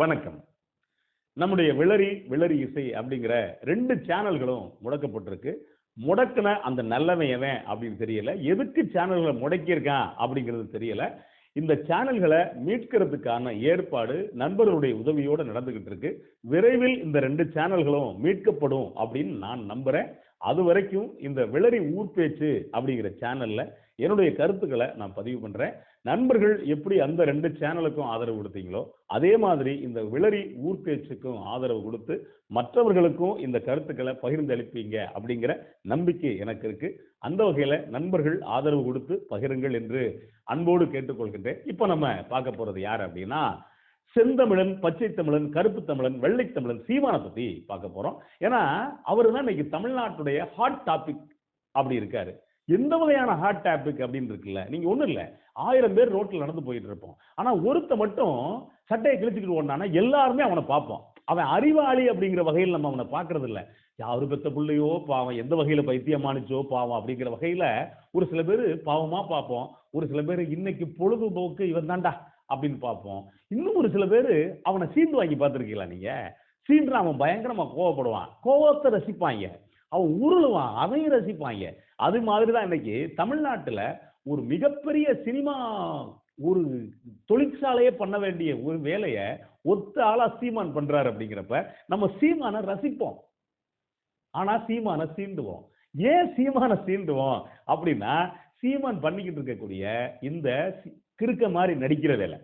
வணக்கம். நம்முடைய விளரி விளரி இசை அப்படிங்கிற ரெண்டு சேனல்களும் முடக்கப்பட்டிருக்கு. முடக்கின அந்த நல்லவன் எவன் அப்படின்னு தெரியல. எதுக்கு சேனல்களை முடக்கியிருக்கான் அப்படிங்கிறது தெரியல. இந்த சேனல்களை மீட்கிறதுக்கான ஏற்பாடு நண்பர்களுடைய உதவியோடு நடந்துகிட்டு இருக்கு. விரைவில் இந்த ரெண்டு சேனல்களும் மீட்கப்படும் அப்படின்னு நான் நம்புறேன். அது வரைக்கும் இந்த விளரி ஊர் பேச்சு அப்படிங்கிற சேனல்ல என்னுடைய கருத்துக்களை நான் பதிவு பண்றேன். நண்பர்கள் எப்படி அந்த ரெண்டு சேனலுக்கும் ஆதரவு கொடுத்தீங்களோ அதே மாதிரி இந்த விளரி ஊர்பேச்சுக்கும் ஆதரவு கொடுத்து மற்றவர்களுக்கும் இந்த கருத்துக்களை பகிர்ந்தளிப்பீங்க அப்படிங்கிற நம்பிக்கை எனக்கு இருக்கு. அந்த வகையில நண்பர்கள் ஆதரவு கொடுத்து பகிருங்கள் என்று அன்போடு கேட்டுக்கொள்கின்றேன். இப்போ நம்ம பார்க்க போறது யார் அப்படின்னா செந்தமிழன் பச்சை தமிழன் கருப்பு தமிழன் வெள்ளை தமிழன் சீமானை பத்தி பார்க்க போறோம். ஏன்னா அவர் தான் இன்னைக்கு தமிழ்நாட்டுடைய ஹாட் டாபிக் அப்படி இருக்காரு. எந்த வகையான ஹாட் டாபிக் அப்படின்னு இருக்குல்ல? நீங்க ஒண்ணும் இல்ல. ஆயிரம் பேர் ரோட்ல நடந்து போயிட்டு இருப்போம். ஆனா ஒருத்த மட்டும் சட்டையை கிழிச்சிக்கிட்டு ஓடினானா எல்லாருமே அவனை பார்ப்போம் அவன் அறிவாளி அப்படிங்கிற வகையில் நம்ம அவனை பார்க்கறது இல்ல. யாரு பெத்த பிள்ளையோ பாவம் எந்த வகையில பைத்தியமானிச்சோ பாவம் அப்படிங்கிற வகையில ஒரு சில பேர் பாவமா பார்ப்போம். ஒரு சில பேர் இன்னைக்கு பொழுதுபோக்கு இவன் தாண்டா அப்படின்னு பார்ப்போம். இன்னும் ஒரு சில பேர் அவனை சீண்டு வாங்கி பார்த்துருக்கீங்களா நீங்க? சீண்டு அவன் பயங்கரமா கோவப்படுவான். கோவத்தை ரசிப்பாங்க. அவன் உருளுவான் அதையும் ரசிப்பாங்க. அது மாதிரி தான் இன்னைக்கு தமிழ்நாட்டில் ஒரு மிகப்பெரிய சினிமா ஒரு தொழிற்சாலையே பண்ண வேண்டிய ஒரு வேலையை ஒத்த ஆளா சீமான் பண்றாரு அப்படிங்கிறப்ப நம்ம சீமானை ரசிப்போம். ஆனா சீமானை சீண்டுவோம். ஏன் சீமானை சீண்டுவோம் அப்படின்னா சீமான் பண்ணிக்கிட்டு இருக்கக்கூடிய இந்த கிறுக்க மாதிரி நடிக்கிற வேலை.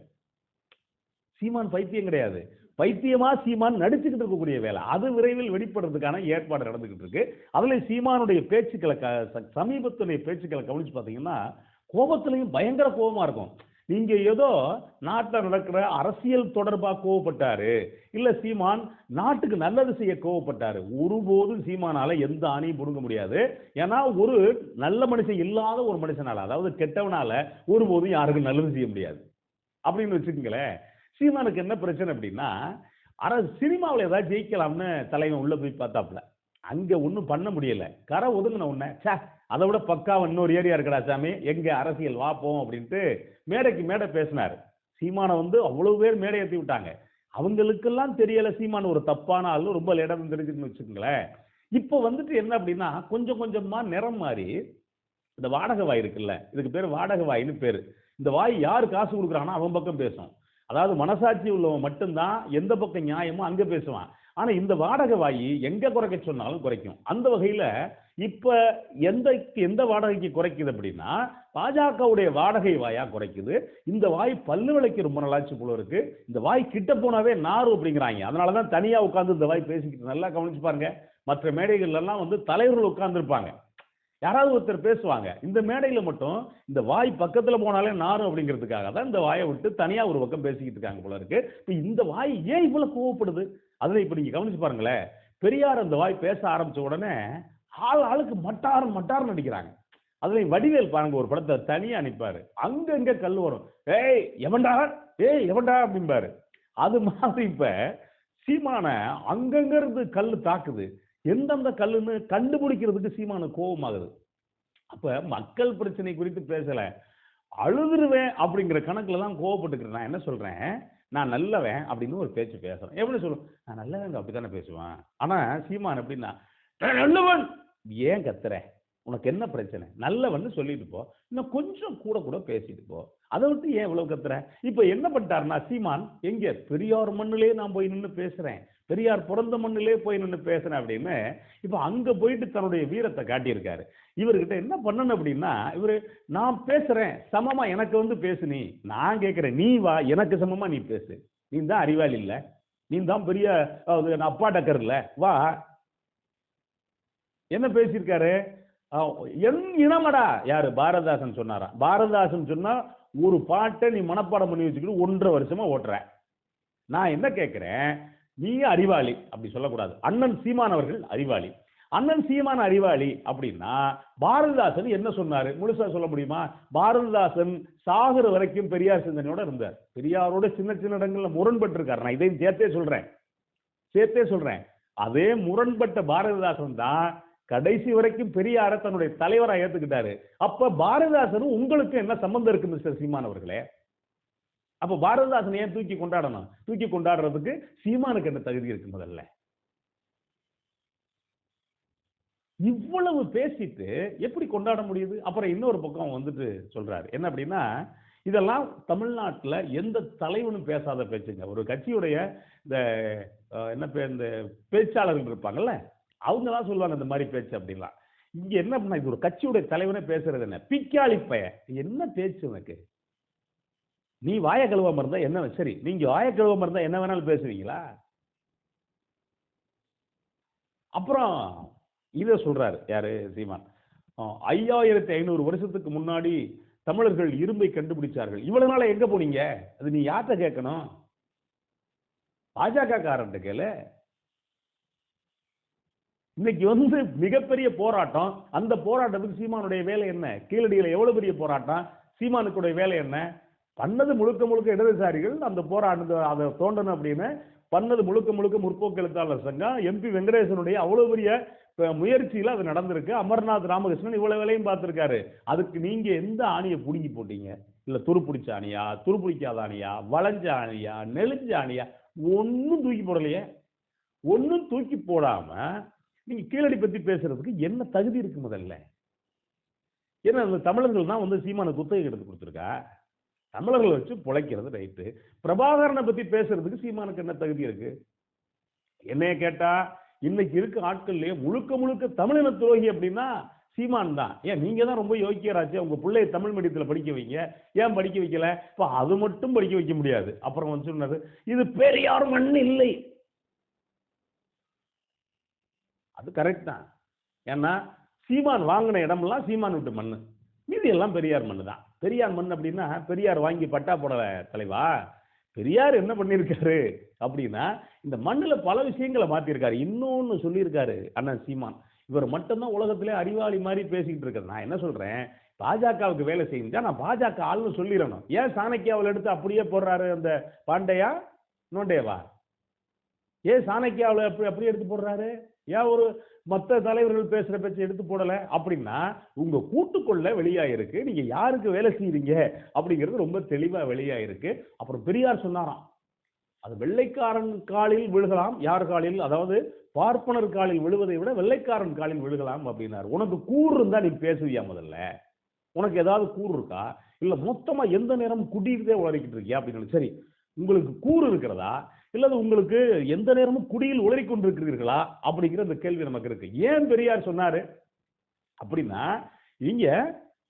சீமான் பைத்தியம் கிடையாது. பைத்தியமா சீமான் நடிச்சுக்கிட்டு இருக்கக்கூடிய வேலை. அது விரைவில் வெளிப்படுறதுக்கான ஏற்பாடு நடந்துகிட்டு இருக்கு. அதுல சீமானுடைய பேச்சுக்களை க- சமீபத்துடைய பேச்சுக்களை கவனிச்சு பார்த்தீங்கன்னா கோபத்திலையும் பயங்கர கோபமா இருக்கும். நீங்க ஏதோ நாட்டில் நடக்கிற அரசியல் தொடர்பாக கோவப்பட்டாரு இல்ல சீமான் நாட்டுக்கு நல்லது செய்ய கோவப்பட்டாரு ஒருபோதும் சீமானால எந்த ஆணையும் புடுங்க முடியாது. ஏன்னா ஒரு நல்ல மனுஷன் இல்லாத ஒரு மனுஷனால அதாவது கெட்டவனால ஒருபோதும் யாருக்கும் நல்லது செய்ய முடியாது. அப்படின்னு வச்சுக்கோங்களேன். சீமானுக்கு என்ன பிரச்சனை அப்படின்னா அர சினிமாவில் ஏதாவது ஜெயிக்கலாம்னு தலைவன் உள்ளே போய் பார்த்தாப்புல. அங்கே ஒன்றும் பண்ண முடியல. கரை ஒதுங்கின உடனே சே அதை விட பக்கா இன்னொரு ஏரியா இருக்கடா சாமி எங்கே அரசியல் வாப்போம் அப்படின்ட்டு மேடைக்கு மேடை பேசினார். சீமானை வந்து அவ்வளோ பேர் மேடை ஏற்றி விட்டாங்க. அவங்களுக்கெல்லாம் தெரியலை சீமான் ஒரு தப்பான ஆளு ரொம்ப லேடாக தெரிஞ்சுன்னு வச்சுக்கோங்களேன். இப்போ வந்துட்டு என்ன அப்படின்னா கொஞ்சம் கொஞ்சமாக நிறம் மாறி இந்த வாடகை வாய் இருக்குல்ல இதுக்கு பேர் வாடகை வாயின்னு பேர். இந்த வாய் யார் காசு கொடுக்குறானோ அவன் பக்கம் பேசும். அதாவது மனசாட்சி உள்ளவன் மட்டும்தான் எந்த பக்கம் நியாயமோ அங்கே பேசுவான். ஆனால் இந்த வாடகை வாய் எங்கே குறைக்க சொன்னாலும் குறைக்கும். அந்த வகையில் இப்போ எந்த எந்த வாடகைக்கு குறைக்குது அப்படின்னா பாஜகவுடைய வாடகை வாயாக குறைக்குது. இந்த வாய் பல்லு விலைக்கு ரொம்ப நல்லாச்சு போல இருக்கு. இந்த வாய் கிட்ட போனாவே நாறு அப்படிங்கிறாங்க. அதனாலதான் தனியாக உட்காந்து இந்த வாய் பேசிக்கிட்டு நல்லா கவனிச்சு பாருங்க. மற்ற மேடைகள்லாம் வந்து தலைவர்கள் உட்காந்துருப்பாங்க யாராவது ஒருத்தர் பேசுவாங்க இந்த மேடையில் மட்டும் இந்த வாய் பக்கத்தில் போனாலே நாரும் அப்படிங்கிறதுக்காக தான் இந்த வாயை விட்டு தனியாக ஒரு பக்கம் பேசிக்கிட்டு இருக்காங்க போல இருக்கு. இப்போ இந்த வாய் ஏன் இவ்வளோ கோவப்படுது? அதில் இப்போ நீங்கள் கவனிச்சு பாருங்களேன் பெரியார் அந்த வாய் பேச ஆரம்பிச்ச உடனே ஆள் ஆளுக்கு மட்டாரம் மட்டாரம் நடிக்கிறாங்க. அதுல வடிவேல் பாருங்க ஒரு படத்தை தனியாக அனுப்பார் அங்கங்கே கல் வரும். ஏய் எவன்டா? ஏய் எவன்டா? அப்படிம்பாரு. அது மாதிரி இப்போ சீமான அங்கங்க இருந்து கல் தாக்குது. எந்தெந்த கல்லுன்னு கண்டுபிடிக்கிறதுக்கு சீமான கோபமாகுது. அப்ப மக்கள் பிரச்சனை குறித்து பேசல அழுதுருவேன் அப்படிங்கிற கணக்குல தான் கோவப்பட்டுக்கிறேன் நான் என்ன சொல்றேன்? நான் நல்லவன் அப்படின்னு ஒரு பேச்சு பேசுறேன். எப்படி சொல்லுவேன் நான் நல்லவங்க அப்படித்தானே பேசுவேன். ஆனா சீமான் எப்படின்னா நல்லவன்! ஏன் கத்துற? உனக்கு என்ன பிரச்சனை? நல்லவன்னு சொல்லிட்டு போ. இன்னும் கொஞ்சம் கூட கூட பேசிட்டு போ. அதை விட்டு ஏன் இவ்வளவு கத்துற? இப்ப என்ன பண்ணிட்டாருன்னா சீமான் எங்க பெரியார் மண்ணிலே நான் போய் நின்று பேசுறேன். பெரியார் பிறந்த மண்ணிலே போய் நின்று பேசுறேன் அப்படின்னு இப்போ அங்கே போயிட்டு தன்னுடைய வீரத்தை காட்டியிருக்காரு. இவர்கிட்ட என்ன பண்ணணும் அப்படின்னா இவரு நான் பேசுகிறேன் சமமாக எனக்கு வந்து பேசு நீ. நான் கேட்குறேன் நீ வா எனக்கு சமமாக நீ பேசு. நீ தான் அறிவாளி இல்லை. நீ தான் பெரிய அஹ், அப்பா டக்கர் இல்லை. வா. என்ன பேசியிருக்காரு? என் இனமடா. யாரு? பாரதாசன் சொன்னாரா? பாரதாசன் சொன்னா ஒரு பாட்டை நீ மனப்பாடம் பண்ணி வச்சுக்கிட்டு ஒன்றரை வருஷமா ஓட்டுற. நான் என்ன கேட்குறேன் நீ அறிவாளி அப்படி சொல்லக்கூடாது. அண்ணன் சீமான் அவர்கள் அறிவாளி. அண்ணன் சீமான் அறிவாளி அப்படின்னா பாரதிதாசன் என்ன சொன்னார்? முழுசா சொல்ல முடியுமா? பாரதிதாசன் சாகுற வரைக்கும் பெரியார் சிந்தனையோட இருந்தார். பெரியாரோட சின்ன சின்ன இடங்கள்ல முரண்பட்டு இருக்காரு நான் இதையும் சேர்த்தே சொல்றேன். சேர்த்தே சொல்றேன். அதே முரண்பட்ட பாரதிதாசன் தான் கடைசி வரைக்கும் பெரியார தன்னுடைய தலைவராக ஏத்துக்கிட்டாரு. அப்ப பாரதிதாசனும் உங்களுக்கு என்ன சம்பந்தம் இருக்கு மிஸ்டர் சீமான் அவர்களே? அப்ப பாரதிதாசன் ஏன் தூக்கி கொண்டாடணும்? தூக்கி கொண்டாடுறதுக்கு சீமானுக்கு என்ன தகுதி இருக்கு முதல்ல? இவ்வளவு பேசிட்டு எப்படி கொண்டாட முடியுது? அப்புறம் இன்னொரு பக்கம் வந்துட்டு சொல்றாரு. என்ன அப்படின்னா இதெல்லாம் தமிழ்நாட்டில் எந்த தலைவனும் பேசாத பேச்சுங்க. ஒரு கட்சியுடைய இந்த என்ன பே இந்த பேச்சாளர்கள் இருப்பாங்கல்ல அவங்க தான் சொல்லுவாங்க இந்த மாதிரி பேச்சு அப்படின்லாம். இங்க என்ன பண்ணா இது ஒரு கட்சியுடைய தலைவனே பேசுறது என்ன? பிக்காளி பையன். என்ன பேச்சு உனக்கு? நீ வாய கழுவாம இருந்தா என்ன சரி நீங்க வாய கழுவாம இருந்தா என்ன வேணாலும் பேசுவீங்களா? அப்புறம் இதை சொல்றாரு யாரு? சீமான். ஐயாயிரத்தி ஐநூறு வருஷத்துக்கு முன்னாடி தமிழர்கள் இரும்பை கண்டுபிடிச்சார்கள். இவ்வளவு நாள எங்க போனீங்க? அது நீ யார்கிட்ட கேட்கணும்? பாஜக காரன்ட்ட கேளு. இன்னைக்கு வந்து மிகப்பெரிய போராட்டம். அந்த போராட்டத்துக்கு சீமானுடைய வேலை என்ன? கீழடியில் எவ்வளவு பெரிய போராட்டம்? சீமானுக்குடைய வேலை என்ன? பண்ணது முழுக்க முழுக்க இடதுசாரிகள் அந்த போராட்டம் அதை தோண்டணும் அப்படின்னு பண்ணது முழுக்க முழுக்க முற்போக்கு எழுத்தாளர் சங்கம் எம்பி வெங்கடேசனுடைய அவ்வளவு பெரிய முயற்சியில் அது நடந்திருக்கு. அமர்நாத் ராமகிருஷ்ணன் இவ்வளவு வேலையும் பார்த்துருக்காரு. அதுக்கு நீங்க எந்த ஆணியை புடுங்கி போட்டீங்க? இல்ல துருப்பிடிச்ச ஆணியா துருப்பிடிக்காத ஆணியா வளைஞ்ச ஆணியா நெளிஞ்ச ஆணியா? ஒன்றும் தூக்கி போடலையே. ஒன்றும் தூக்கி போடாம நீங்க கீழடி பத்தி பேசுறதுக்கு என்ன தகுதி இருக்கு முதல்ல? ஏன்னா அந்த தமிழர்கள் தான் வந்து சீமான குத்தகை எடுத்து கொடுத்துருக்கா. தமிழர்களை வச்சு பிழைக்கிறது ரைட்டு. பிரபாகரனை பற்றி பேசுறதுக்கு சீமானுக்கு என்ன தகுதி இருக்கு? என்னைய கேட்டா இன்னைக்கு இருக்க ஆட்கள்லயே முழுக்க முழுக்க தமிழின துரோகி அப்படின்னா சீமான் தான். ஏன் நீங்க தான் ரொம்ப யோக்கியராச்சு உங்க பிள்ளைய தமிழ் மீடியத்தில் படிக்க வைங்க. ஏன் படிக்க வைக்கல? இப்போ அது மட்டும் படிக்க வைக்க முடியாது. அப்புறம் வந்து சொன்னது இது பெரியார் மண் இல்லை. அது கரெக்ட் தான். ஏன்னா சீமான் வாங்கின இடமெல்லாம் சீமான் விட்டு மண்ணு. மீதி எல்லாம் பெரியார் மண் தான். பெரியார் மண் அப்படின்னா பெரியார் வாங்கி பட்டா போடல தலைவா. பெரியார் என்ன பண்ணியிருக்காரு அப்படின்னா இந்த மண்ணில் பல விஷயங்களை மாற்றிருக்காரு இன்னொன்று சொல்லியிருக்காரு அண்ணன் சீமான். இவர் மட்டும்தான் உலகத்திலே அறிவாளி மாதிரி பேசிக்கிட்டு இருக்காரு. நான் என்ன சொல்கிறேன் பாஜகவுக்கு வேலை செஞ்சா நான் பாஜக ஆள்னு சொல்லிடணும். ஏன் சாணக்கியாவில் எடுத்து அப்படியே போடுறாரு அந்த பாண்டையா? நோண்டேவா ஏன் சாணக்கியாவில் அப்படி அப்படியே எடுத்து போடுறாரு? ஏன் ஒரு மற்ற தலைவர்கள் பேசுகிற பேச்சை எடுத்து போடலை அப்படின்னா உங்கள் கூட்டுக்குள்ள வெளியாயிருக்கு. நீங்கள் யாருக்கு வேலை செய்கிறீங்க அப்படிங்கிறது ரொம்ப தெளிவாக வெளியாயிருக்கு. அப்புறம் பெரியார் சொன்னாராம் அது வெள்ளைக்காரன் காலில் விழுகலாம். யார் காலில்? அதாவது பார்ப்பனர் காலில் விழுவதை விட வெள்ளைக்காரன் காலில் விழுகலாம் அப்படின்னாரு. உனக்கு கூறு இருந்தால் நீ பேசுவியா முதல்ல? உனக்கு ஏதாவது கூறு இருக்கா? இல்லை மொத்தமாக எந்த நேரம் குடியிருந்தே உளறிக்கிட்டு இருக்கியா? அப்படின்னு. சரி உங்களுக்கு கூறு இருக்கிறதா? இல்லது உங்களுக்கு எந்த நேரமும் குடியில் உளறி கொண்டிருக்கிறீர்களா அப்படிங்கிற அந்த கேள்வி நமக்கு இருக்கு. ஏன் பெரியார் சொன்னாரு? அப்படின்னா இங்க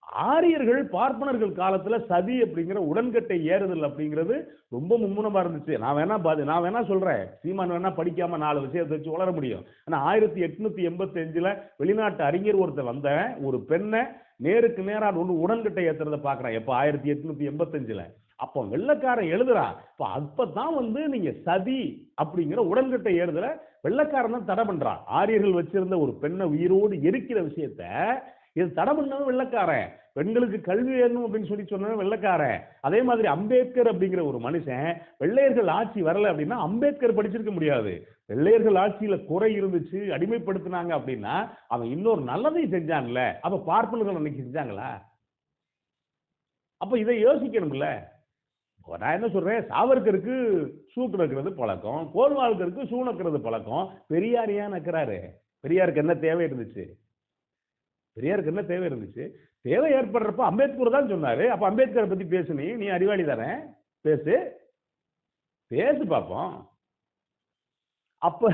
ஆரியர்கள் பார்ப்பனர்கள் காலத்துல சதி அப்படிங்கிற உடன்கட்டை ஏறுதல் அப்படிங்கிறது ரொம்ப மும்முனமா இருந்துச்சு. நான் வேணா பாது நான் வேணா சொல்றேன். சீமான் வேணா படிக்காம நாலு விஷயத்தை வச்சு வளர முடியும். ஆனா ஆயிரத்தி எட்நூத்தி எண்பத்தி அஞ்சுல வெளிநாட்டு அறிஞர் ஒருத்தர் வந்த ஒரு பெண்ணை நேருக்கு நேரா ஒன்று உடன்கட்டை ஏற்றுறதை பார்க்குறேன் எப்போ? ஆயிரத்தி எட்நூத்தி எண்பத்தஞ்சில். அப்போ வெள்ளைக்காரன் எழுதுறான் இப்ப அப்பதான் வந்து நீங்க சதி அப்படிங்கிற உடன்கட்டை ஏறுதல வெள்ளைக்காரன் தான் தடை பண்றான் ஆரியர்கள் வச்சிருந்த ஒரு பெண்ணை உயிரோடு எரிக்கிற விஷயத்த இது தடை பண்ணவன் வெள்ளக்காரன். பெண்களுக்கு கல்வி வேணும் அப்படின்னு சொல்லி சொன்னவன் வெள்ளைக்காரன். அதே மாதிரி அம்பேத்கர் அப்படிங்கிற ஒரு மனுஷன் வெள்ளையர்கள் ஆட்சி வரல அப்படின்னா அம்பேத்கர் படிச்சிருக்க முடியாது. வெள்ளையர்கள் ஆட்சியில குறை இருந்துச்சு அடிமைப்படுத்தினாங்க அப்படின்னா அவன் இன்னொரு நல்லதையும் செஞ்சான்ல. அப்ப பார்ப்பனர்கள் அன்னைக்கு செஞ்சாங்களா? அப்ப இதை யோசிக்கணும்ல. நான் என்ன சொல்கிறேன் சாவர்கருக்கு ஷூ கிடக்கிறது பழக்கம் கோல்வால்கருக்கு சூணக்கிறது பழக்கம். பெரியார் ஏன் நக்கிறாரு? பெரியாருக்கு என்ன தேவை இருந்துச்சு? பெரியாருக்கு என்ன தேவை இருந்துச்சு? தேவை ஏற்படுறப்ப அம்பேத்கர் தான் சொன்னாரு. அப்போ அம்பேத்கரை பற்றி பேசு நீ. நீ அறிவாளி தானே? பேசு. பேசு பார்ப்போம் அப்போ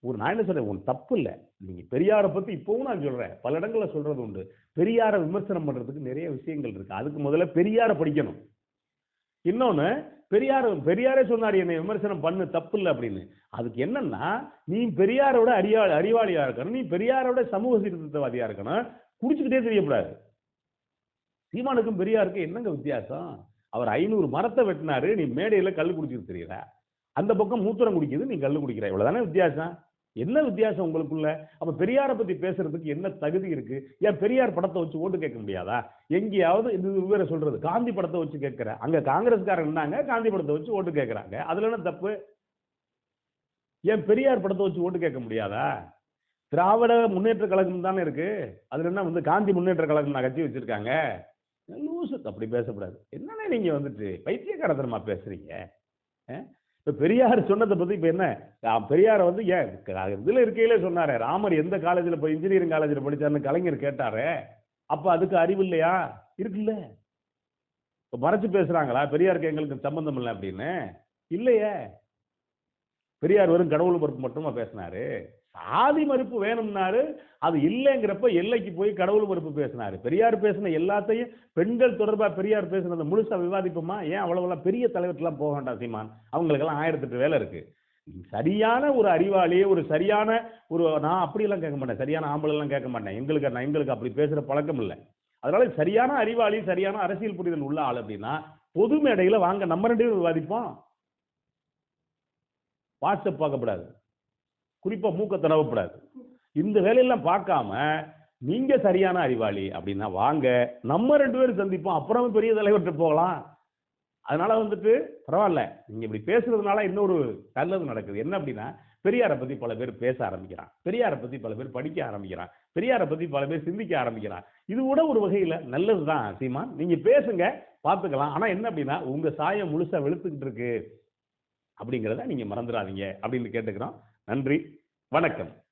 ஒரு நான் என்ன சொல்கிறேன் உன் தப்பு இல்லை. நீங்கள் பெரியாரை பற்றி இப்போவும் நான் சொல்கிறேன் பல இடங்களில் சொல்கிறது உண்டு. பெரியாரை விமர்சனம் பண்ணுறதுக்கு நிறைய விஷயங்கள் இருக்குது அதுக்கு முதல்ல பெரியாரை படிக்கணும். இன்னொன்னு பெரியார் பெரியாரே சொன்னார் என்னை விமர்சனம் பண்ணு தப்பு இல்லை அப்படின்னு. அதுக்கு என்னன்னா நீ பெரியாரோட அறியா அறிவாளியாக இருக்கணும் நீ பெரியாரோட சமூக சீர்திருத்தவாதியாக இருக்கணும் குடிச்சுக்கிட்டே தெரியக்கூடாது. சீமானுக்கும் பெரியாருக்கும் என்னங்க வித்தியாசம்? அவர் ஐநூறு மரத்தை வெட்டினாரு நீ மேடையில் கல் குடிச்சிட்டு தெரியல. அந்த பக்கம் மூத்திரம் குடிக்குது நீ கல் குடிக்கிற. இவ்வளோதானே வித்தியாசம்? என்ன வித்தியாசம் உங்களுக்குள்ள? அப்ப பெரியாரை பத்தி பேசுறதுக்கு என்ன தகுதி இருக்கு? ஏன் பெரியார் படத்தை வச்சு ஓட்டு கேட்க முடியாதா? எங்கேயாவது இது வேற சொல்றது காந்தி படத்தை வச்சு கேட்கிற. அங்க காங்கிரஸ்காரன் இருந்தாங்க காந்தி படத்தை வச்சு ஓட்டு கேட்கறாங்க. அதுல என்ன தப்பு? ஏன் பெரியார் படத்தை வச்சு ஓட்டு கேட்க முடியாதா? திராவிட முன்னேற்ற கழகம் தானே இருக்கு. அதுல என்ன வந்து காந்தி முன்னேற்ற கழகம் நான் கட்சி வச்சிருக்காங்க? லூசு. அப்படி பேசக்கூடாது. என்னண்ணே நீங்க வந்துட்டு பைத்தியக்காரத்தனமா பேசுறீங்க? இப்போ பெரியார் சொன்னதை பற்றி இப்போ என்ன? பெரியாரை வந்து ஏன் இதில் இருக்கையிலே சொன்னாரே ராமர் எந்த காலேஜில் போய் இன்ஜினியரிங் காலேஜில் படிச்சாருன்னு கலைஞர் கேட்டாரே அப்போ அதுக்கு அறிவு இல்லையா? இருக்குல்ல. இப்போ மறைச்சு பேசுகிறாங்களா பெரியாருக்கு எங்களுக்கு சம்மந்தம் இல்லை அப்படின்னு. இல்லையே. பெரியார் வெறும் கடவுள் பொறுப்பு மட்டுமா பேசினாரு? சாதி மறுப்பு வேணும்னாரு அது இல்லைங்கிறப்ப எல்லைக்கு போய் கடவுள் மறுப்பு பேசினாரு. பெரியார் பேசின எல்லாத்தையும் பெண்கள் தொடர்பாக பெரியார் பேசினதை முழுசா விவாதிப்போமா? ஏன் அவ்வளவுலாம் பெரிய தலைவர்லாம் போக வேண்டாம் சீமான்? அவங்களுக்கெல்லாம் ஆயிரத்தெட்டு வேலை இருக்கு. சரியான ஒரு அறிவாளி ஒரு சரியான ஒரு நான் அப்படியெல்லாம் கேட்க மாட்டேன். சரியான ஆம்பளை கேட்க மாட்டேன். எங்களுக்கு நான் எங்களுக்கு அப்படி பேசுகிற பழக்கம் இல்லை. அதனால சரியான அறிவாளி சரியான அரசியல் புரிதல் உள்ள ஆள் அப்படின்னா பொது மேடையில் வாங்க நம்ம ரெண்டு விவாதிப்போம். வாட்ஸ்அப் பார்க்கக்கூடாது குறிப்பாக மூக்க தடவப்படாது. இந்த வேலையெல்லாம் பார்க்காம நீங்க சரியான அறிவாளி அப்படின்னா வாங்க நம்ம ரெண்டு பேரும் சந்திப்போம் அப்புறம் பெரிய தலைவர்கிட்ட போகலாம். அதனால வந்துட்டு பரவாயில்ல நீங்க இப்படி பேசுறதுனால இன்னொரு நல்லது நடக்குது. என்ன அப்படின்னா பெரியாரை பத்தி பல பேர் பேச ஆரம்பிக்கிறான். பெரியாரை பத்தி பல பேர் படிக்க ஆரம்பிக்கிறான். பெரியாரை பத்தி பல பேர் சிந்திக்க ஆரம்பிக்கிறான். இது கூட ஒரு வகையில நல்லதுதான் சீமான். நீங்க பேசுங்க பார்த்துக்கலாம். ஆனா என்ன அப்படின்னா உங்க சாயம் முழுசா வெளுத்துக்கிட்டு இருக்கு. அப்படிங்கிறத நீங்க மறந்துடாதீங்க அப்படின்னு கேட்டுக்கிறோம். நன்றி. வணக்கம்.